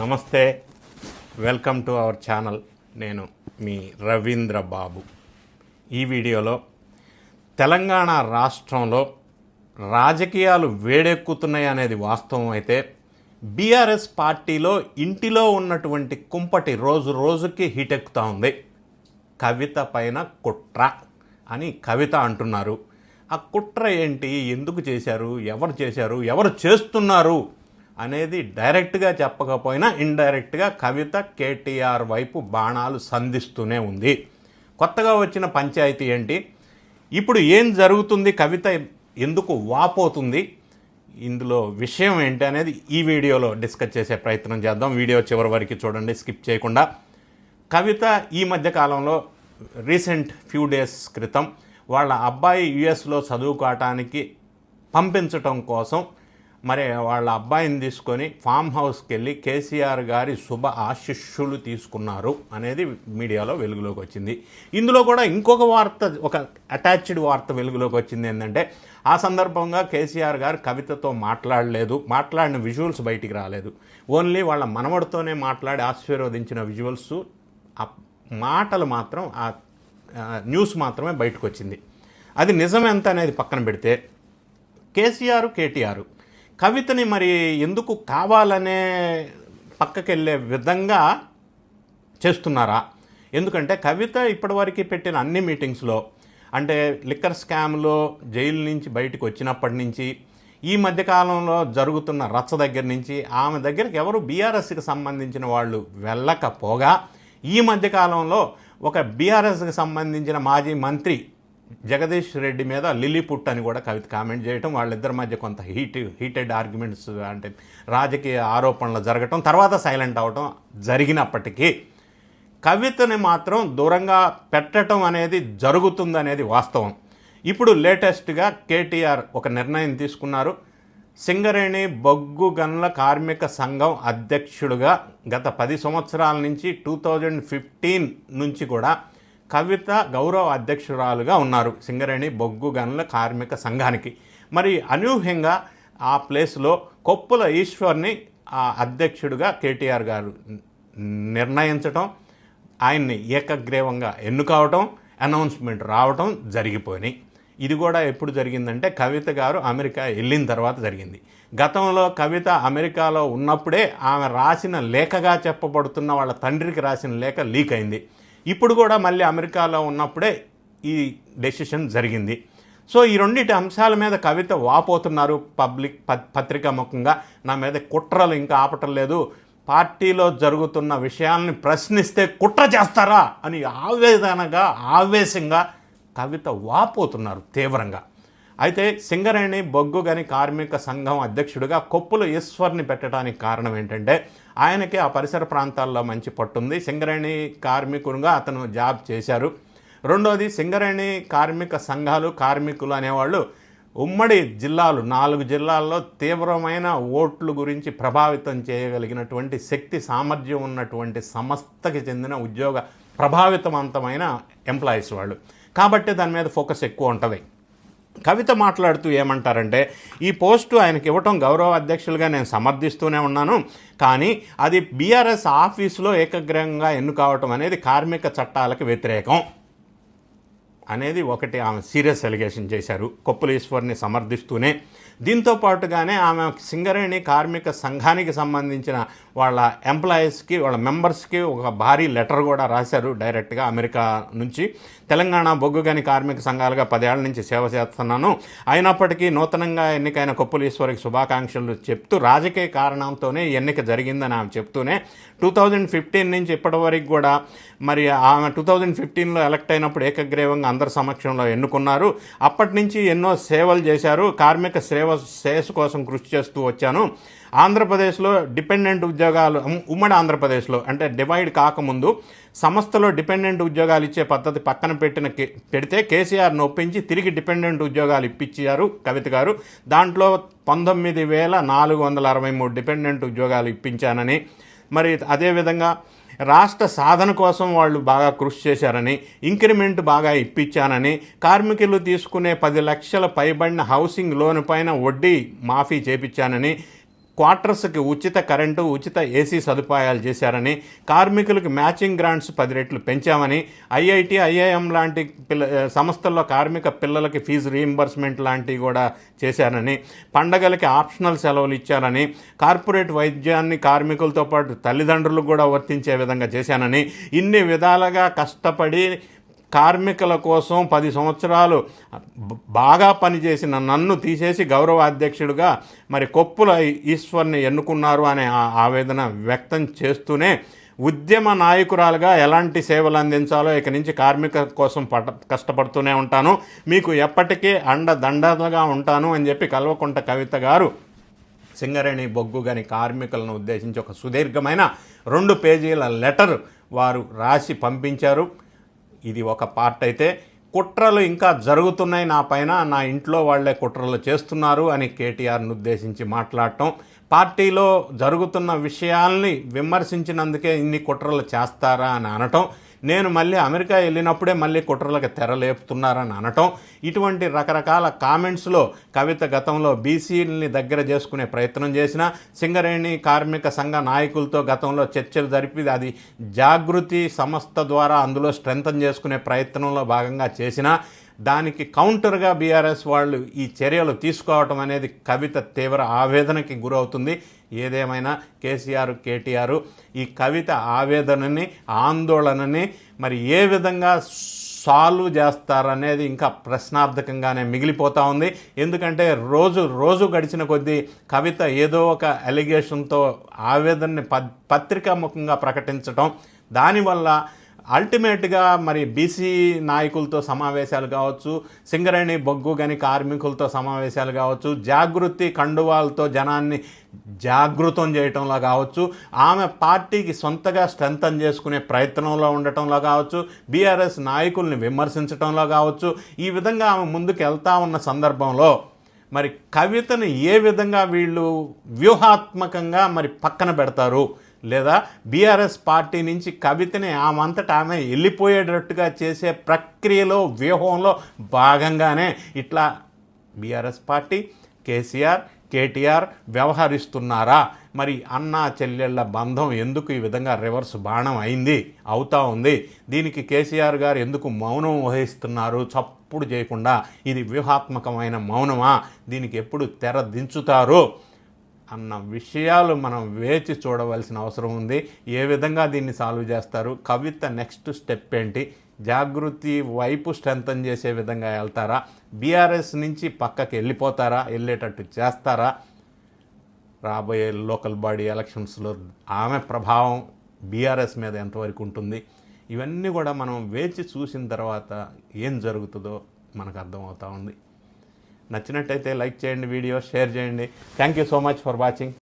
నమస్తే. Welcome to our channel. నేను మీ రవీంద్ర బాబు. ఈ వీడియోలో తెలంగాణ రాష్ట్రంలో రాజకీయాలు వేడెక్కుతున్నాయి అనేది వాస్తవం అయితే బీఆర్ఎస్ పార్టీలో ఇంటిలో ఉన్నటువంటి కుంపటి రోజు రోజుకి హీటెక్కుతూ ఉంది. కవిత పైన కుట్ర అని కవిత అంటున్నారు. ఆ కుట్ర ఏంటి? ఎందుకు చేశారు? ఎవరు చేశారు? ఎవరు చేస్తున్నారు? అనేది డైరెక్ట్గా చెప్పకపోయినా ఇండైరెక్ట్గా కవిత కేటీఆర్ వైపు బాణాలు సంధిస్తూనే ఉంది. కొత్తగా వచ్చిన పంచాయతీ ఏంటి? ఇప్పుడు ఏం జరుగుతుంది? కవిత ఎందుకు వాపోతుంది? ఇందులో విషయం ఏంటి అనేది ఈ వీడియోలో డిస్కస్ చేసే ప్రయత్నం చేద్దాం. వీడియో చివరి వరకు చూడండి స్కిప్ చేయకుండా. కవిత ఈ మధ్య కాలంలో రీసెంట్ ఫ్యూ డేస్ క్రితం వాళ్ళ అబ్బాయి యుఎస్లో చదువుకోవటానికి పంపించటం కోసం మరి వాళ్ళ అబ్బాయిని తీసుకొని ఫామ్ హౌస్కి వెళ్ళి కేసీఆర్ గారి శుభ ఆశిష్యులు తీసుకున్నారు అనేది మీడియాలో వెలుగులోకి వచ్చింది. ఇందులో కూడా ఇంకొక వార్త ఒక అటాచ్డ్ వార్త వెలుగులోకి వచ్చింది ఏంటంటే ఆ సందర్భంగా కేసీఆర్ గారు కవితతో మాట్లాడలేదు మాట్లాడిన విజువల్స్ బయటికి రాలేదు. ఓన్లీ వాళ్ళ మనవడితోనే మాట్లాడి ఆశీర్వదించిన విజువల్స్ ఆ మాటలు మాత్రం ఆ న్యూస్ మాత్రమే బయటకు వచ్చింది అది నిజం ఎంత అనేది పక్కన పెడితే కేసీఆర్ కేటీఆర్ కవితని మరి ఎందుకు కావాలనే పక్కకెళ్ళే విధంగా చేస్తున్నారా? ఎందుకంటే కవిత ఇప్పటివరకు పెట్టిన అన్ని మీటింగ్స్లో అంటే లిక్కర్ స్కామ్లో జైలు నుంచి బయటకు వచ్చినప్పటి నుంచి ఈ మధ్యకాలంలో జరుగుతున్న రచ్చ దగ్గర నుంచి ఆమె దగ్గరికి ఎవరు బీఆర్ఎస్కి సంబంధించిన వాళ్ళు వెళ్ళకపోగా ఈ మధ్యకాలంలో ఒక బీఆర్ఎస్కి సంబంధించిన మాజీ మంత్రి జగదీష్ రెడ్డి మీద లిలీపుట్ అని కూడా కవిత కామెంట్ చేయటం వాళ్ళిద్దరి మధ్య కొంత హీట్ హీటెడ్ ఆర్గ్యుమెంట్స్ అంటే రాజకీయ ఆరోపణలు జరగటం తర్వాత సైలెంట్ అవటం జరిగినప్పటికీ కవితని మాత్రం దూరంగా పెట్టడం అనేది జరుగుతుందనేది వాస్తవం. ఇప్పుడు లేటెస్ట్గా కేటీఆర్ ఒక నిర్ణయం తీసుకున్నారు. సింగరేణి బొగ్గు గన్ల కార్మిక సంఘం అధ్యక్షుడుగా గత పది సంవత్సరాల నుంచి టూ థౌజండ్ ఫిఫ్టీన్ నుంచి కూడా కవిత గౌరవ అధ్యక్షురాలుగా ఉన్నారు. సింగరేణి బొగ్గు గనుల కార్మిక సంఘానికి. మరి అనూహ్యంగా ఆ ప్లేస్లో కొప్పుల ఈశ్వర్ని ఆ అధ్యక్షుడిగా కేటీఆర్ గారు నిర్ణయించటం ఆయన్ని ఏకగ్రీవంగా ఎన్నుకోవటం అనౌన్స్మెంట్ రావటం జరిగిపోయినాయి. ఇది కూడా ఎప్పుడు జరిగిందంటే కవిత గారు అమెరికా వెళ్ళిన తర్వాత జరిగింది. గతంలో కవిత అమెరికాలో ఉన్నప్పుడే ఆమె రాసిన లేఖగా చెప్పబడుతున్న వాళ్ళ తండ్రికి రాసిన లేఖ లీక్ అయింది. ఇప్పుడు కూడా మళ్ళీ అమెరికాలో ఉన్నప్పుడే ఈ డెసిషన్ జరిగింది. సో ఈ రెండింటి అంశాల మీద కవిత వాపోతున్నారు పబ్లిక్ ప- పత్రికా ముఖంగా. నా మీద కుట్రలు ఇంకా ఆపటం లేదు. పార్టీలో జరుగుతున్న విషయాల్ని ప్రశ్నిస్తే కుట్ర చేస్తారా అని ఆవేదనగా ఆవేశంగా కవిత వాపోతున్నారు తీవ్రంగా. అయితే సింగరేణి బొగ్గు గని కార్మిక సంఘం అధ్యక్షుడిగా కొప్పుల ఈశ్వర్ని పెట్టడానికి కారణం ఏంటంటే ఆయనకి ఆ పరిసర ప్రాంతాల్లో మంచి పట్టుంది. సింగరేణి కార్మికునిగా అతను జాబ్ చేశారు. రెండోది సింగరేణి కార్మిక సంఘాలు కార్మికులు అనేవాళ్ళు ఉమ్మడి జిల్లాలు నాలుగు జిల్లాల్లో తీవ్రమైన ఓట్లు గురించి ప్రభావితం చేయగలిగినటువంటి శక్తి సామర్థ్యం ఉన్నటువంటి సంస్థకి చెందిన ఉద్యోగ ప్రభావితవంతమైన ఎంప్లాయీస్ వాళ్ళు. కాబట్టి దాని మీద ఫోకస్ ఎక్కువ ఉంటుంది. కవిత మాట్లాడుతూ ఏమంటారంటే ఈ పోస్టు ఆయనకి ఇవ్వటం గౌరవ అధ్యక్షులుగా నేను సమర్థిస్తూనే ఉన్నాను. కానీ అది బీఆర్ఎస్ ఆఫీసులో ఏకగ్రహంగా ఎన్నుకోవటం అనేది కార్మిక చట్టాలకు వ్యతిరేకం. అనేది ఒకటి ఆమె సీరియస్ ఎలిగేషన్ చేశారు. కొప్పుల ఈశ్వర్ని సమర్థిస్తూనే. దీంతో పాటుగానే ఆమె సింగరేణి కార్మిక సంఘానికి సంబంధించిన వాళ్ళ ఎంప్లాయీస్కి వాళ్ళ మెంబర్స్కి ఒక భారీ లెటర్ కూడా రాశారు డైరెక్ట్గా అమెరికా నుంచి. తెలంగాణ బొగ్గుగని కార్మిక సంఘాలుగా పదేళ్ళ నుంచి సేవ చేస్తున్నాను. అయినప్పటికీ నూతనంగా ఎన్నికైన కొప్పులీశ్వరికి శుభాకాంక్షలు చెప్తూ రాజకీయ కారణంతోనే ఈ ఎన్నిక జరిగిందని ఆమె చెప్తూనే. టూ థౌజండ్ ఫిఫ్టీన్ నుంచి ఇప్పటి వరకు కూడా మరి ఆమె టూ థౌజండ్ ఫిఫ్టీన్లో ఎలక్ట్ అయినప్పుడు ఏకగ్రీవంగా అందరి సమక్షంలో ఎన్నుకున్నారు. అప్పటి నుంచి ఎన్నో సేవలు చేశారు. కార్మిక సేవ శ్రేయస్సు కోసం కృషి చేస్తూ వచ్చాను. ఆంధ్రప్రదేశ్లో డిపెండెంట్ ఉద్యోగాలు ఉమ్మడి ఆంధ్రప్రదేశ్లో అంటే డివైడ్ కాకముందు సంస్థలో డిపెండెంట్ ఉద్యోగాలు ఇచ్చే పద్ధతి పక్కన పెట్టిన కే- పెడితే కేసీఆర్ను ఒప్పించి తిరిగి డిపెండెంట్ ఉద్యోగాలు ఇప్పించారు కవిత గారు. దాంట్లో పంతొమ్మిది వేల నాలుగు వందల అరవై మూడు డిపెండెంట్ ఉద్యోగాలు ఇప్పించానని. మరి అదేవిధంగా రాష్ట్ర సాధన కోసం వాళ్ళు బాగా కృషి చేశారని ఇంక్రిమెంట్ బాగా ఇప్పించానని కార్మికులు తీసుకునే పది లక్షల పైబడిన హౌసింగ్ లోన్ పైన వడ్డీ మాఫీ చేపించానని క్వార్టర్స్కి ఉచిత కరెంటు ఉచిత ఏసీ సదుపాయాలు చేశారని కార్మికులకు మ్యాచింగ్ గ్రాంట్స్ పది రెట్లు పెంచామని ఐఐటి ఐఐఎం లాంటి పిల్ల సంస్థల్లో కార్మిక పిల్లలకి ఫీజు రీయింబర్స్మెంట్ లాంటివి కూడా చేశారని పండగలకి ఆప్షనల్ సెలవులు ఇచ్చారని కార్పొరేట్ వైద్యాన్ని కార్మికులతో పాటు తల్లిదండ్రులకు కూడా వర్తించే విధంగా చేశానని ఇన్ని విధాలుగా కష్టపడి కార్మికుల కోసం పది సంవత్సరాలు బాగా పనిచేసిన నన్ను తీసేసి గౌరవ అధ్యక్షుడిగా మరి కొప్పుల ఈశ్వర్ని ఎన్నుకున్నారు అనే ఆ- ఆవేదన వ్యక్తం చేస్తూనే ఉద్యమ నాయకురాలుగా ఎలాంటి సేవలు అందించాలో ఇక నుంచి కార్మిక కోసం పట కష్టపడుతూనే ఉంటాను. మీకు ఎప్పటికీ అండ దండగా ఉంటాను అని చెప్పి కల్వకుంట కవిత గారు సింగరేణి బొగ్గు గని కార్మికులను ఉద్దేశించి ఒక సుదీర్ఘమైన రెండు పేజీల లెటర్ వారు రాసి పంపించారు. ఇది ఒక పార్ట్ అయితే కుట్రలు ఇంకా జరుగుతున్నాయి నా పైన నా ఇంట్లో వాళ్ళే కుట్రలు చేస్తున్నారు అని కేటీఆర్ను ఉద్దేశించి మాట్లాడటం. పార్టీలో జరుగుతున్న విషయాల్ని విమర్శించినందుకే ఇన్ని కుట్రలు చేస్తారా అని అనటం. నేను మళ్ళీ అమెరికా వెళ్ళినప్పుడే మళ్ళీ కుట్రలకు తెరలేపుతున్నారని అనటం ఇటువంటి రకరకాల కామెంట్స్లో కవిత గతంలో బీసీలని దగ్గర చేసుకునే ప్రయత్నం చేసిన సింగరేణి కార్మిక సంఘ నాయకులతో గతంలో చర్చలు జరిపి అది జాగృతి సంస్థ ద్వారా అందులో స్ట్రెంథన్ చేసుకునే ప్రయత్నంలో భాగంగా చేసిన దానికి కౌంటర్గా బీఆర్ఎస్ వాళ్ళు ఈ చర్యలు తీసుకోవటం అనేది కవిత తీవ్ర ఆవేదనకి గురవుతుంది. ఏదేమైనా కేసీఆర్ కేటీఆర్ ఈ కవిత ఆవేదనని ఆందోళనని మరి ఏ విధంగా సాల్వ్ చేస్తారనేది ఇంకా ప్రశ్నార్థకంగానే మిగిలిపోతూ ఉంది. ఎందుకంటే రోజు రోజు గడిచిన కొద్దీ కవిత ఏదో ఒక అలిగేషన్తో ఆవేదనని ప పత్రికాముఖంగా ప్రకటించటం దానివల్ల అల్టిమేట్గా మరి బీసీ నాయకులతో సమావేశాలు కావచ్చు సింగరేణి బొగ్గు గని కార్మికులతో సమావేశాలు కావచ్చు జాగృతి కండువాలతో జనాన్ని జాగృతం చేయటంలో కావచ్చు ఆమె పార్టీకి సొంతగా స్ట్రెంథన్ చేసుకునే ప్రయత్నంలో ఉండటంలో కావచ్చు బీఆర్ఎస్ నాయకుల్ని విమర్శించటంలో కావచ్చు ఈ విధంగా ఆమె ముందుకు వెళ్తా ఉన్న సందర్భంలో మరి కవితను ఏ విధంగా వీళ్ళు వ్యూహాత్మకంగా మరి పక్కన పెడతారు లేదా బీఆర్ఎస్ పార్టీ నుంచి కవితని ఆమంతట ఆమె వెళ్ళిపోయేటట్టుగా చేసే ప్రక్రియలో వ్యూహంలో భాగంగానే ఇట్లా బీఆర్ఎస్ పార్టీ కేసీఆర్ కేటీఆర్ వ్యవహరిస్తున్నారా? మరి అన్నా చెల్లెళ్ళ బంధం ఎందుకు ఈ విధంగా రివర్స్ బాణం అయింది అవుతా ఉంది? దీనికి కేసీఆర్ గారు ఎందుకు మౌనం వహిస్తున్నారు? చప్పుడు చేయకుండా ఇది వ్యూహాత్మకమైన మౌనమా? దీనికి ఎప్పుడు తెర దించుతారు? అన్న విషయాలు మనం వేచి చూడవలసిన అవసరం ఉంది. ఏ విధంగా దీన్ని సాల్వ్ చేస్తారు? కవిత నెక్స్ట్ స్టెప్ ఏంటి? జాగృతి వైపు స్ట్రెంగ్తన్ చేసే విధంగా వెళ్తారా? బీఆర్ఎస్ నుంచి పక్కకి వెళ్ళిపోతారా? వెళ్ళేటట్టు చేస్తారా? రాబోయే లోకల్ బాడీ ఎలక్షన్స్లో ఆమె ప్రభావం బీఆర్ఎస్ మీద ఎంతవరకు ఉంటుంది? ఇవన్నీ కూడా మనం వేచి చూసిన తర్వాత ఏం జరుగుతుందో మనకు అర్థమవుతా ఉంది. నచ్చినట్టయితే లైక్ చేయండి వీడియో షేర్ చేయండి. Thank you so much for watching